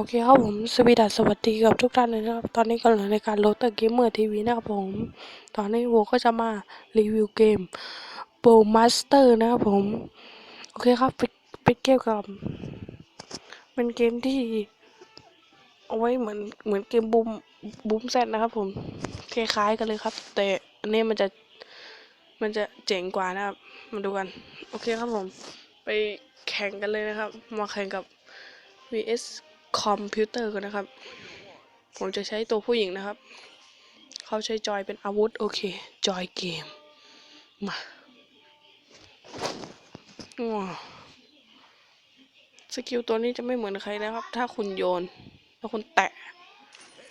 โอเคครับผมสวีดัสสวัสดีกับทุกท่านเลยนะครับ ตอนนี้ก็เหลือในการโหลดเตอร์เกมเมอร์ทีวีนะครับผม ตอนนี้โวก็จะมารีวิวเกม b o w Master นะครับผม โอเคครับปิดปิดเกมกับเป็นเกมที่ เอาไว้เหมือนเหมือนเกมบูมบูมแซดนะครับผมคล้ายๆกันเลยครับ แต่อันนี้มันจะมันจะเจ๋งกว่านะครับ มาดูกัน โอเคครับผม ไปแข่งกันเลยนะครับ มาแข่งกับ vs คอมพิวเตอร์กันนะครับ ผมจะใช้ตัวผู้หญิงนะครับ เขาใช้จอยเป็นอาวุธ โอเค จอยเกม มาว้าวสกิลตัวนี้จะไม่เหมือนใครนะครับ ถ้าคุณโยน ถ้าคุณแตะ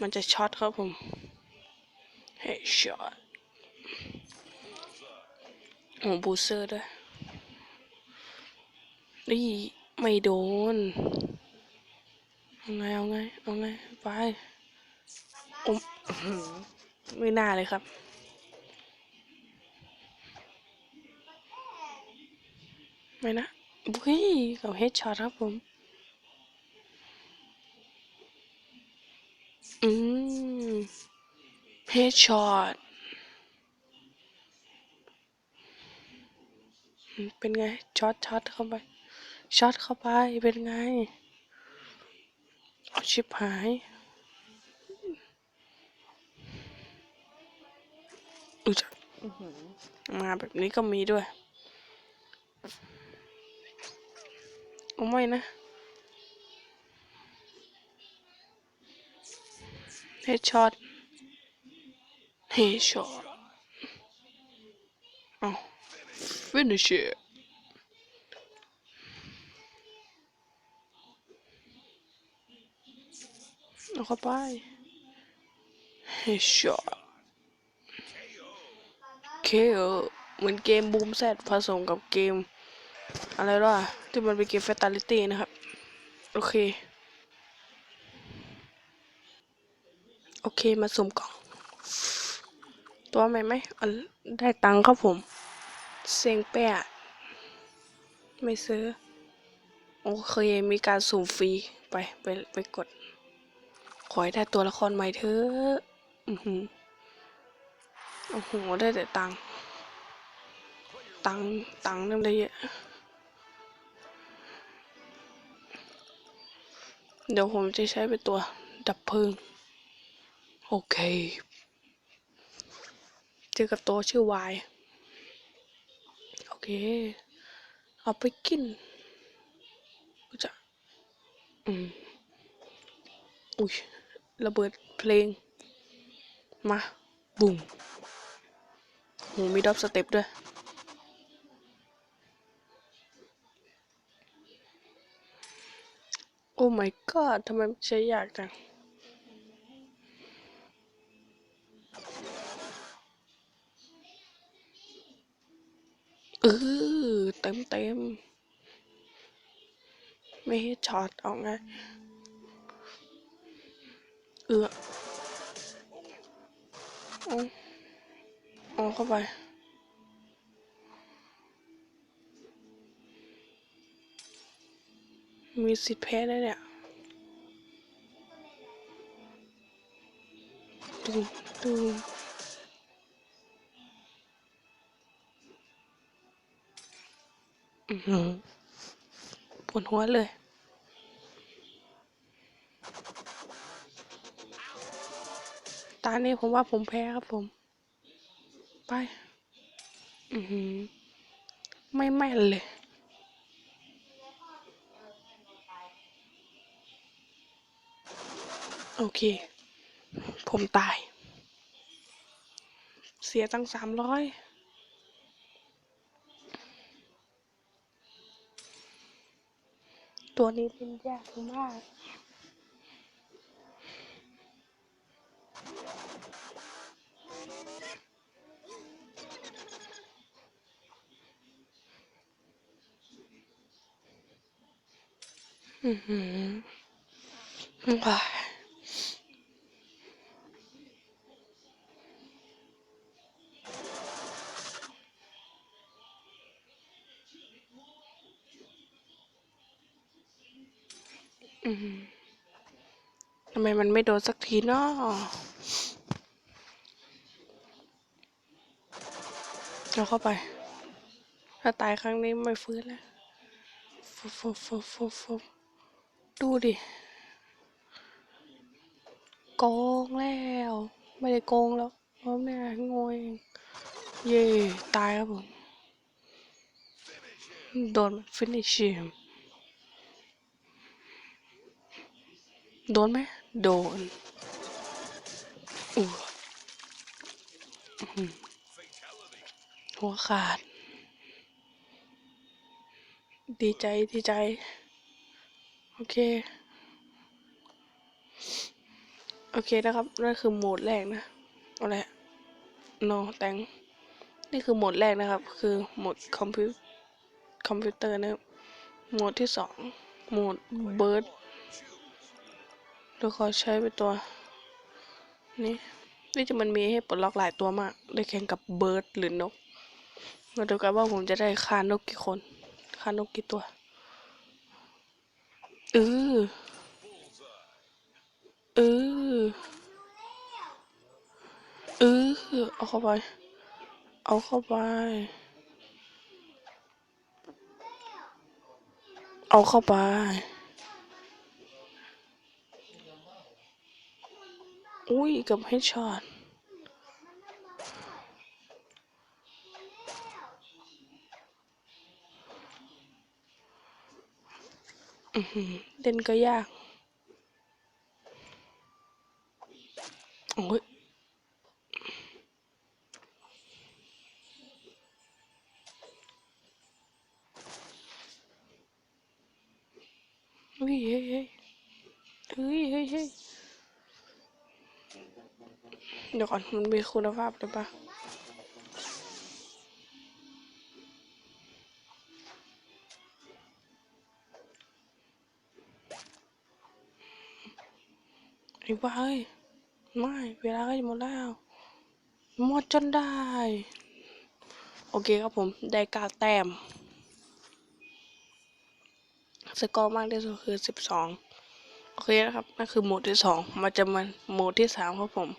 มันจะช็อตครับผม เฮ้ช็อตโอ้บูเซอร์ด้วยนี่ไม่โดน เอาไงเอาไงเอาไงไปอมไม่น่าเลยครับ ไม่นะบุ้ยกับเฮดช็อตครับผม อืมเฮดช็อตเป็นไงช็อตช็อตเข้าไปช็อตเข้าไปเป็นไง ชิบหายอุ๊ยจะอื้อหือมาแบบนี้ก็มีด้วยเอาไม่นะเฮดช็อตเฮดช็อตเอา finish it เอาเข้าไปเฮดช็อตเคเอเหมือนเกมบูมแซดผสมกับเกม อะไรล่ะ ที่มันเป็นเกม f a t a l i t y นะครับ โอเค โอเคมาสุ่มกล่อง ตัวใหม่ไหมอได้ตังค์ครับผม เซ็งแปะไม่ซื้อ โอเค มีการสุ่มฟรี ไป ไป ไปกด ขอให้ได้ตัวละครใหม่เถอะอือหือโอ้โห ได้แต่ตังตังตังนั่นได้เยอะ เดี๋ยวผมจะใช้เป็นตัวดับเพลิง โอเค เจอกับตัวชื่อวายโอเค เอาไปกินจะ อืม อุ้ย ระเบิดเพลง มา บุ้มโหมีดับสเต็ปด้วยโอ้ my god ทำไมใช้ยากจังเออเต็มเต็ม ไม่ให้ช็อตเอาไง เออเอาเอาเข้าไป มีสิทธิ์แพ้ได้เนี่ยดูดูอือหือปวดหัวเลยานี้ผมว่าผมแพ้ครับผม ไป อือหือ ไม่แม่นเลย โอเค ผมตาย เสียตั้งสามร้อยตัวนี้เล่นยากมาก อือหือว้ายอือหือำไมมันไม่โดนสักทีเนาะเอาเข้าไป ถ้าตายครั้งนี้ไม่ฟื้นแล้วฟุบฟุบฟุบฟุบฟุบ ดูดิโกงแล้ว ไม่ได้โกงแล้วเพราะแม่งงเองเย่ตายครับผมโดนฟินิชมโดนไหมโดนอู้อื้อหือหัวขาด ดีใจ ดีใจ โอเค โอเคนะครับ นั่นคือโหมดแรกนะอะไร no แตงนี่คือโหมดแรกนะครับ คือโหมดคอมพิวคอมพิวเตอร์นะครับโหมดที่สองโหมดเบิร์ดแล้วขอใช้เป็นตัว นี่นี่จะมันมีให้ปลดล็อกหลายตัวมาก ได้แข่งกับเบิร์ดหรือนก มาดูกันว่าผมจะได้ค่านกกี่คนค่านกกี่ตัว เออ เออ เออ เอาเข้าไป เอาเข้าไป เอาเข้าไป อุ้ยกับให้ช็อต อือหือ เล่นก็ยาก โอ้ยเฮ้ยเฮ้ยเฮ้ยเฮ้ยเฮ้ยเดี๋ยวก่อนมันมีคุณภาพหรือเปล่าไอ้บ้าเอ้ย ไม่ เวลาก็จะหมดแล้ว หมดจนได้ โอเคครับผม ได้กาแต้ม สกอร์มากที่สุดคือสิบสองโอเคนะครับ นั่นคือโหมดที่สองมันจะมาโหมดที่สามครับผม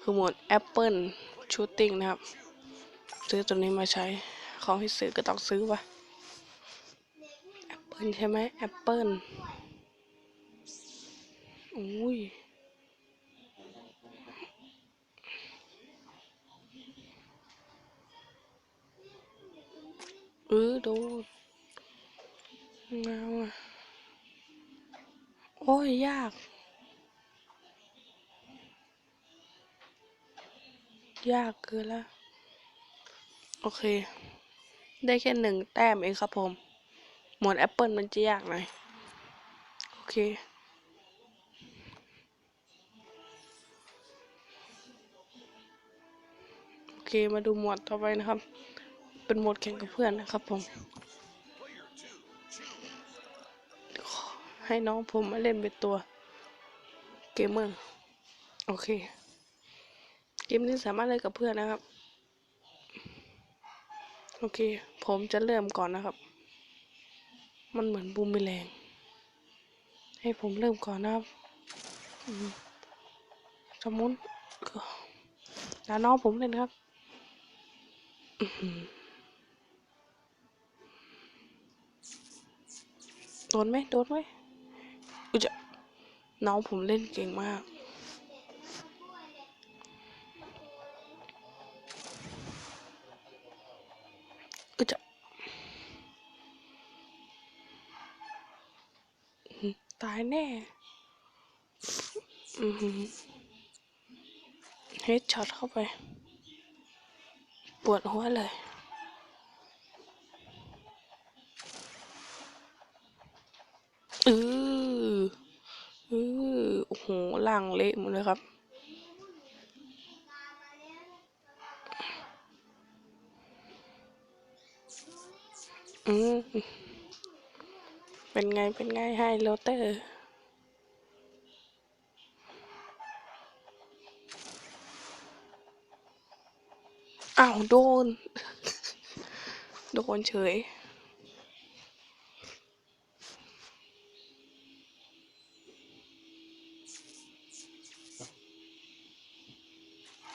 คือโหมด Apple Shooting นะครับ ซื้อตัวนี้มาใช้ ของที่ซื้อก็ต้องซื้อวะ Apple ใช่ไหม Apple อุ้ย เออโดนงาอะ โอ้ย ยาก ยากเกินละโอเค ได้แค่หนึ่งแต้มเองครับผม หมวดแอปเปิลมันจะยากหน่อย โอเคโอเค มาดูหมวดต่อไปนะครับ เป็นโหมดแข่งกับเพื่อนนะครับผม ให้น้องผมมาเล่นเป็นตัวเกมเมอร์โอเค เกมนี้สามารถเล่นกับเพื่อนนะครับ โอเค ผมจะเริ่มก่อนนะครับ มันเหมือนบูมเมแรง ให้ผมเริ่มก่อนนะครับสมมุติก็แล้วน้องผมเล่นครับ อือ โดนไหมโดนไหมอุจะน้องผมเล่นเก่งมากก็จะตายแน่เฮดช็อตเข้าไป ปวดหัวเลย อืออือโอ้โหล่างเละหมดเลยครับอืมเป็นไง เป็นไงให้โรเตอร์อ้าว โดน โดนเฉย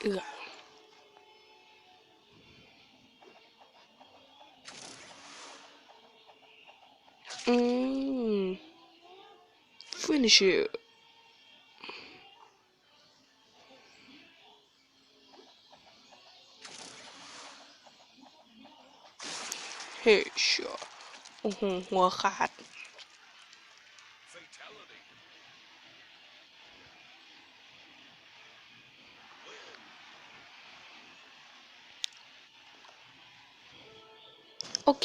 เอืออืม finish it เฮ้ยชัวโอ้โหหัวขาด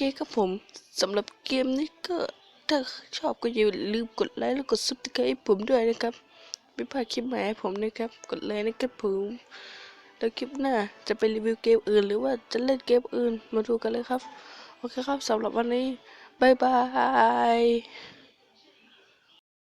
เคครับผมสำหรับเกมนี้ก็ถ้าชอบก็อย่าลืมกดไลค์แล้วกดซับสไครต์ให้ผมด้วยนะครับไม่พลาดคลิปใหม่ให้ผมนะครับ กดไลค์นะครับผมแล้วคลิปหน้าจะไปรีวิวเกมอื่น หรือว่าจะเล่นเกมอื่นมาดูกันเลยครับ โอเคครับสำหรับวันนี้บายบาย